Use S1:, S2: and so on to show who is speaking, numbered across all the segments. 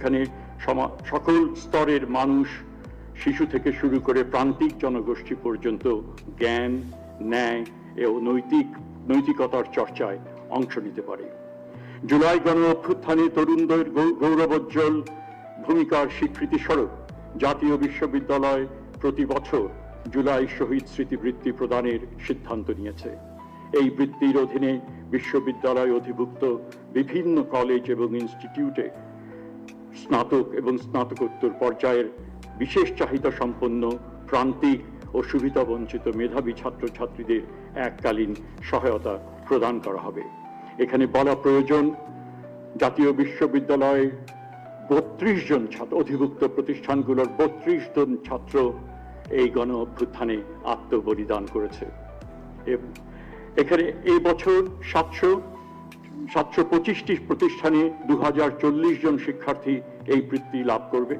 S1: এখানে সকল স্তরের মানুষ, শিশু থেকে শুরু করে প্রান্তিক জনগোষ্ঠী পর্যন্ত জ্ঞান, ন্যায় ও নৈতিক, নৈতিকতার চর্চায় অংশ নিতে পারে। জুলাই গণ অভ্যুত্থানে তরুণদের গৌরবোজ্জ্বল ভূমিকার স্বীকৃতি স্বরূপ জাতীয় বিশ্ববিদ্যালয় প্রতি বছর জুলাই শহীদ স্মৃতিবৃত্তি প্রদানের সিদ্ধান্ত নিয়েছে। এই বৃত্তির অধীনে বিশ্ববিদ্যালয় অধিভুক্ত বিভিন্ন কলেজ এবং ইনস্টিটিউটে স্নাতক এবং স্নাতকোত্তর পর্যায়ের বিশেষ চাহিদা সম্পন্ন, প্রান্তিক ও সুবিধা বঞ্চিত মেধাবী ছাত্রছাত্রীদের এককালীন সহায়তা প্রদান করা হবে। এখানে বলা প্রয়োজন, জাতীয় বিশ্ববিদ্যালয়ে বত্রিশ জন ছাত্র, অধিভুক্ত প্রতিষ্ঠানগুলোর বত্রিশ জন ছাত্র এই গণ অভ্যুত্থানে আত্মবলিদান করেছে। এখানে এই বছর সাতশো সাতশো পঁচিশটি প্রতিষ্ঠানে দু হাজার চল্লিশ জন শিক্ষার্থী এই বৃত্তি লাভ করবে।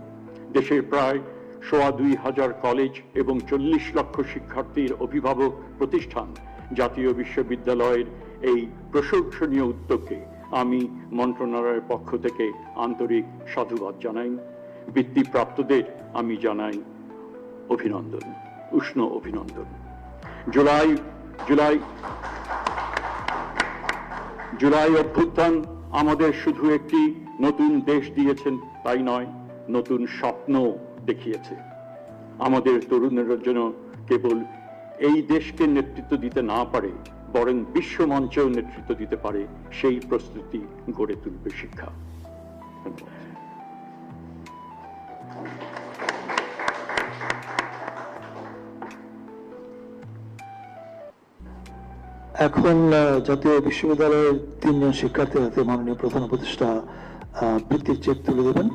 S1: দেশের প্রায় সোয়া দুই হাজার কলেজ এবং চল্লিশ লক্ষ শিক্ষার্থীর অভিভাবক প্রতিষ্ঠান জাতীয় বিশ্ববিদ্যালয়ের এই প্রশংসনীয় উদ্যোগকে আমি মন্ত্রণালয়ের পক্ষ থেকে আন্তরিক সাধুবাদ জানাই। বৃত্তিপ্রাপ্তদের আমি জানাই অভিনন্দন, উষ্ণ অভিনন্দন। জুলাই জুলাই জুলাই অভ্যুত্থান আমাদের শুধু একটি নতুন দেশ দিয়েছেন, তাই নয়, নতুন স্বপ্ন দেখিয়েছে। আমাদের তরুণের জন্য কেবল এই দেশকে নেতৃত্ব দিতে না পারে, বরং বিশ্ব মঞ্চেও নেতৃত্ব দিতে পারে, সেই প্রস্তুতি গড়ে তুলবে শিক্ষা।
S2: এখন জাতীয় বিশ্ববিদ্যালয়ের তিনজন শিক্ষার্থী হাতে মাননীয় প্রধান উপদেষ্টা বৃত্তির চেক তুলে দেবেন।